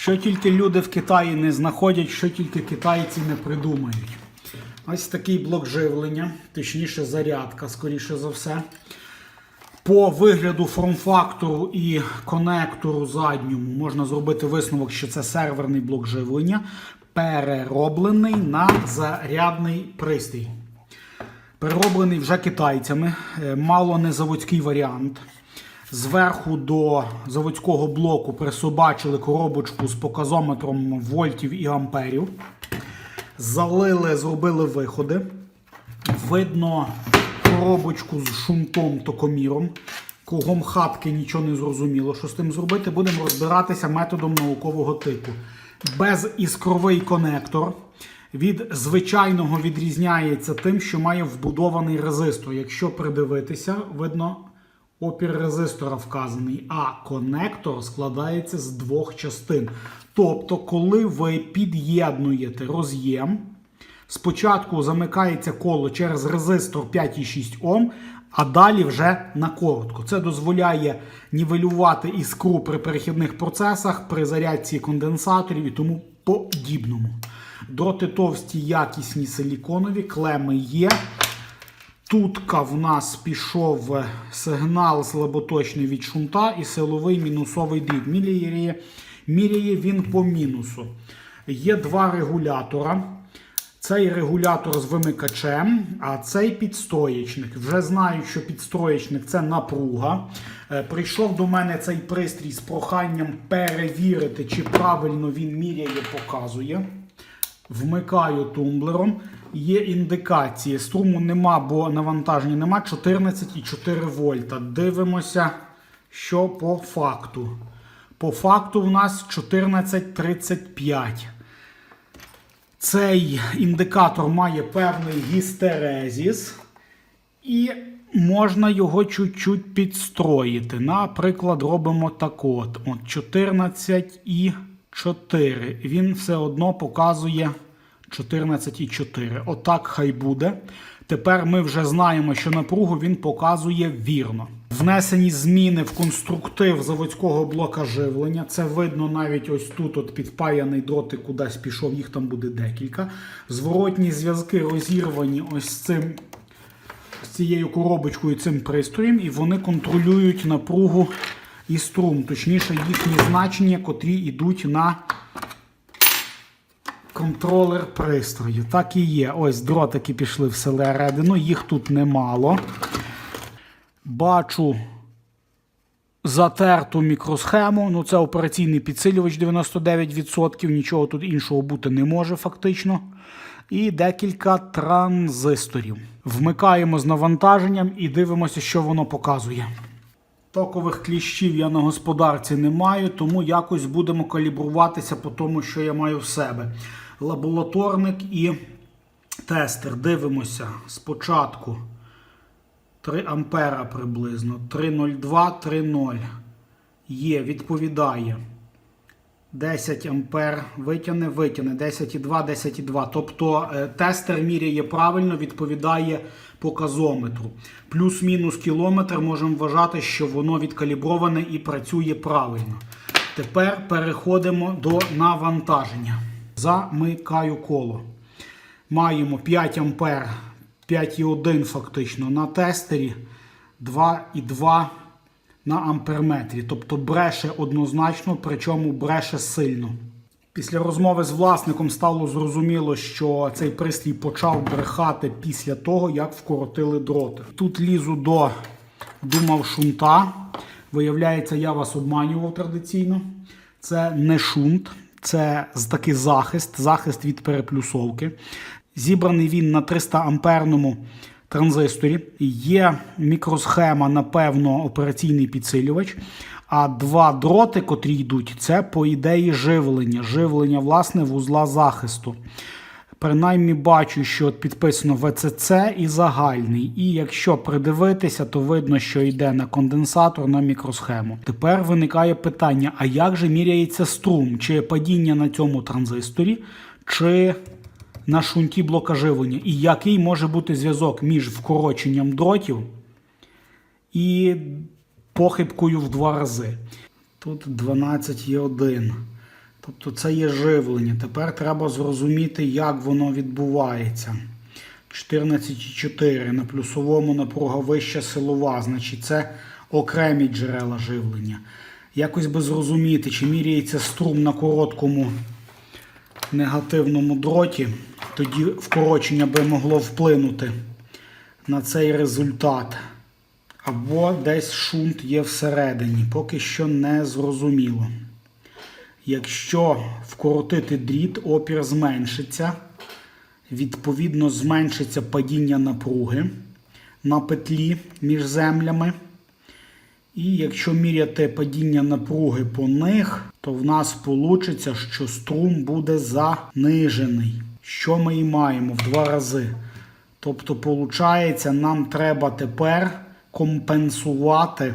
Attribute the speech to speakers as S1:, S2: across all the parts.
S1: Що тільки люди в Китаї не знаходять, що тільки китайці не придумають. Ось такий блок живлення, точніше зарядка, скоріше за все. По вигляду форм-фактору і конектору задньому можна зробити висновок, що це серверний блок живлення, перероблений на зарядний пристрій. Перероблений вже китайцями, е, мало не заводський варіант. Зверху до заводського блоку присобачили коробочку з показометром вольтів і амперів. Залили, зробили виходи. Видно коробочку з шунтом токоміром. Кругом хатки нічого не зрозуміло. Що з тим зробити? Будемо розбиратися методом наукового типу. Безіскровий конектор від звичайного відрізняється тим, що має вбудований резистор. Якщо придивитися, видно опір резистора вказаний, а конектор складається з двох частин. Тобто, коли ви під'єднуєте роз'єм, спочатку замикається коло через резистор 5,6 Ом, а далі вже на коротко. Це дозволяє нівелювати іскру при перехідних процесах, при зарядці конденсаторів і тому подібному. Дроти товсті, якісні силіконові, клеми є. Тутка в нас пішов сигнал слаботочний від шунта і силовий мінусовий дріт. Міряє, міряє він по мінусу. Є два регулятора. Цей регулятор з вимикачем, а цей підстроєчник. Вже знаю, що підстроєчник це напруга. Е, Прийшов до мене цей пристрій з проханням перевірити, чи правильно він міряє, показує. Вмикаю тумблером. Є індикації. Струму нема, бо навантаження нема. 14,4 вольта. Дивимося, що по факту. По факту в нас 14,35. Цей індикатор має певний гістерезіс. І можна його чуть-чуть підстроїти. Наприклад, робимо так от. от 14 і 4. Він все одно показує 14,4. Отак хай буде. Тепер ми вже знаємо, що напругу він показує вірно. Внесені зміни в конструктив заводського блока живлення. Це видно навіть ось тут от підпаяний дротик кудись пішов, їх там буде декілька. Зворотні зв'язки розірвані ось цим цією коробочкою цим пристроєм, і вони контролюють напругу і струм, точніше, їхні значення, котрі йдуть на контролер пристрою. Так і є. Ось дротики пішли всередину, їх тут немало. Бачу затерту мікросхему. Ну, це операційний підсилювач 99%, нічого тут іншого бути не може фактично. І декілька транзисторів. Вмикаємо з навантаженням і дивимося, що воно показує. Токових кліщів я на господарці не маю, тому якось будемо калібруватися по тому, що я маю в себе. Лабораторник і тестер. Дивимося спочатку 3 ампера приблизно. 3,02, 3,0. Є, відповідає. 10 ампер витягне, витягне, 10,2, 10,2. Тобто е, тестер міряє правильно, відповідає показометру. Плюс-мінус кілометр можемо вважати, що воно відкаліброване і працює правильно. Тепер переходимо до навантаження. Замикаю коло. Маємо 5 ампер, 5,1 фактично на тестері, 2,2 на амперметрі. Тобто бреше однозначно, причому бреше сильно. Після розмови з власником стало зрозуміло, що цей пристрій почав брехати після того, як вкоротили дроти. Тут лізу до думав шунта. Виявляється, я вас обманював традиційно. Це не шунт, це такий захист, захист від переплюсовки. Зібраний він на 300 амперному транзисторі. Є мікросхема, напевно, операційний підсилювач. А два дроти, котрі йдуть, це по ідеї живлення. Живлення, власне, вузла захисту. Принаймні бачу, що підписано ВЦЦ і загальний. І якщо придивитися, то видно, що йде на конденсатор на мікросхему. Тепер виникає питання: а як же міряється струм? Чи падіння на цьому транзисторі, чи на шунті блока живлення? І який може бути зв'язок між вкороченням дротів і похибкою в два рази? Тут 12,1. Тобто це є живлення. Тепер треба зрозуміти, як воно відбувається. 14,4 на плюсовому напруга вища силова, значить це окремі джерела живлення. Якось би зрозуміти, чи міряється струм на короткому негативному дроті, тоді вкорочення би могло вплинути на цей результат. Або десь шунт є всередині, поки що не зрозуміло. Якщо вкоротити дріт, опір зменшиться, відповідно, зменшиться падіння напруги на петлі між землями. І якщо міряти падіння напруги по них, то в нас вийде, що струм буде занижений. Що ми і маємо в два рази. Тобто, виходить, нам треба тепер компенсувати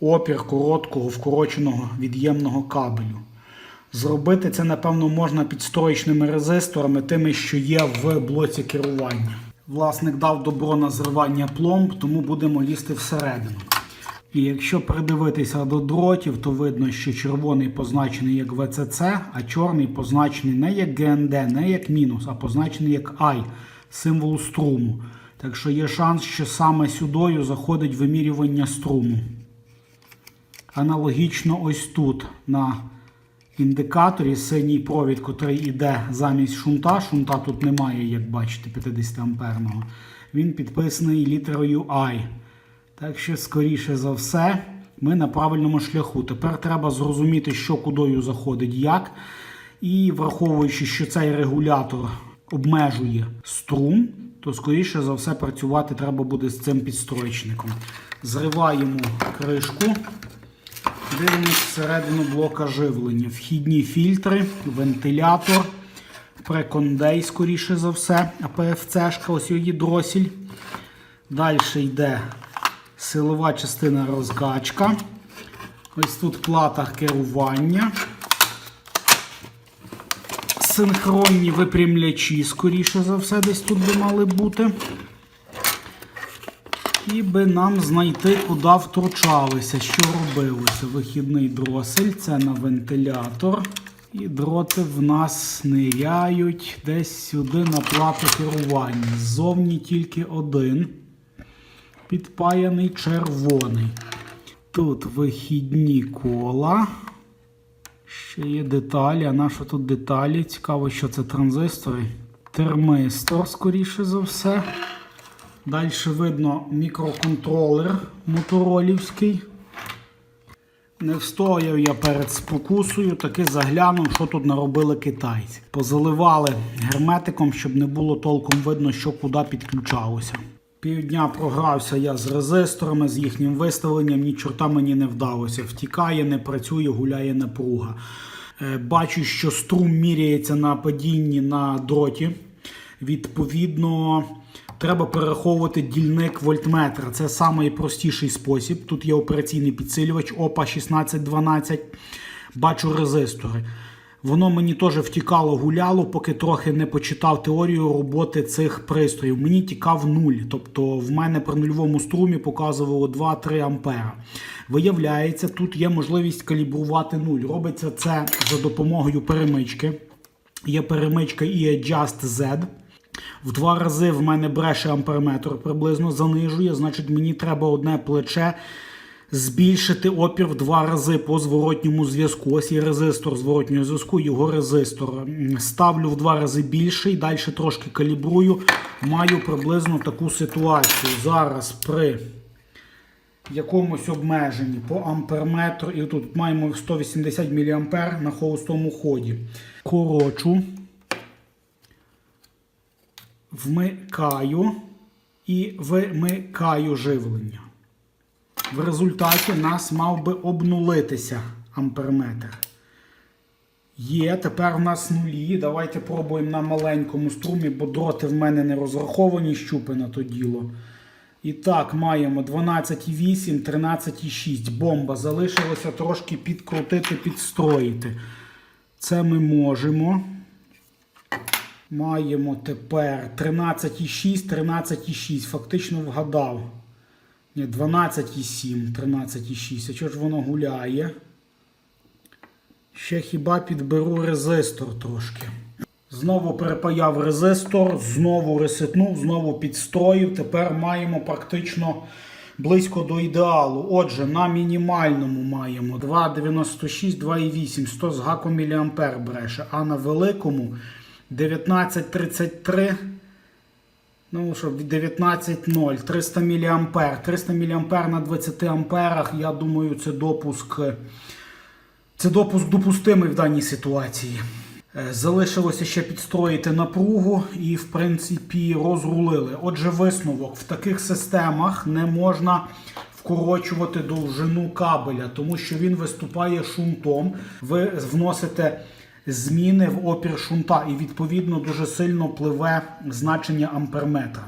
S1: опір короткого вкороченого від'ємного кабелю. Зробити це, напевно, можна підстроєчними резисторами, тими, що є в блоці керування. Власник дав добро на зривання пломб, тому будемо лізти всередину. І якщо придивитися до дротів, то видно, що червоний позначений як ВЦЦ, а чорний позначений не як ГНД, не як мінус, а позначений як I, символ струму. Так що є шанс, що саме сюдою заходить вимірювання струму. Аналогічно ось тут на індикаторі синій провід, який йде замість шунта. Шунта тут немає, як бачите, 50 амперного. Він підписаний літерою I. Так що, скоріше за все, ми на правильному шляху. Тепер треба зрозуміти, що кудою заходить, як. І враховуючи, що цей регулятор обмежує струм, то, скоріше за все, працювати треба буде з цим підстроєчником. Зриваємо кришку. Дивимось всередину блока живлення. Вхідні фільтри, вентилятор, прекондей, скоріше за все, АПФЦ-шка, ось її дросіль. Далі йде силова частина розкачка. Ось тут плата керування. Синхронні випрямлячі, скоріше за все, десь тут би мали бути. І би нам знайти, куди втручалися, що робилося. Вихідний дросель, це на вентилятор. І дроти в нас ниряють десь сюди на плату керування. Ззовні тільки один. Підпаяний червоний. Тут вихідні кола. Ще є деталі. А на тут деталі? Цікаво, що це транзистори. Термистор, скоріше за все. Далі видно мікроконтролер моторолівський. Не встояв я перед спокусою, таки заглянув, що тут наробили китайці. Позаливали герметиком, щоб не було толком видно, що куди підключалося. Півдня програвся я з резисторами, з їхнім виставленням, ні чорта мені не вдалося. Втікає, не працює, гуляє напруга. Е, Бачу, що струм міряється на падінні на дроті. Відповідно, треба перераховувати дільник вольтметра. Це найпростіший спосіб. Тут є операційний підсилювач ОПА 1612. Бачу резистори. Воно мені теж втікало, гуляло, поки трохи не почитав теорію роботи цих пристроїв. Мені тікав нуль. Тобто в мене при нульовому струмі показувало 2-3 ампера. Виявляється, тут є можливість калібрувати нуль. Робиться це за допомогою перемички. Є перемичка e-Adjust Z. В два рази в мене бреше амперметр приблизно занижує, значить мені треба одне плече збільшити опір в два рази по зворотньому зв'язку. Ось є резистор зворотнього зв'язку, його резистор. Ставлю в два рази більший, далі трошки калібрую. Маю приблизно таку ситуацію. Зараз при якомусь обмеженні по амперметру, і тут маємо 180 мА на холостому ході. Корочу вмикаю і вимикаю живлення. В результаті нас мав би обнулитися амперметр. Є, тепер у нас нулі. Давайте пробуємо на маленькому струмі, бо дроти в мене не розраховані щупи на то діло. І так, маємо 12,8, 13,6. Бомба. Залишилося трошки підкрутити, підстроїти. Це ми можемо. Маємо тепер 13,6, 13,6. Фактично вгадав. Ні, 12,7, 13,6. А чого ж воно гуляє? Ще хіба підберу резистор трошки. Знову перепаяв резистор, знову ресетнув, знову підстроїв. Тепер маємо практично близько до ідеалу. Отже, на мінімальному маємо 2,96, 2,8, 100 з гаком міліампер бреше, а на великому 19,33. Ну, що, 19,0, 300 мА. 300 мА на 20 амперах, я думаю, це допуск. Це допуск допустимий в даній ситуації. Е, Залишилося ще підстроїти напругу і, в принципі, розрулили. Отже, висновок в таких системах не можна вкорочувати довжину кабеля, тому що він виступає шунтом. Ви вносите зміни в опір шунта, і відповідно дуже сильно пливе значення амперметра.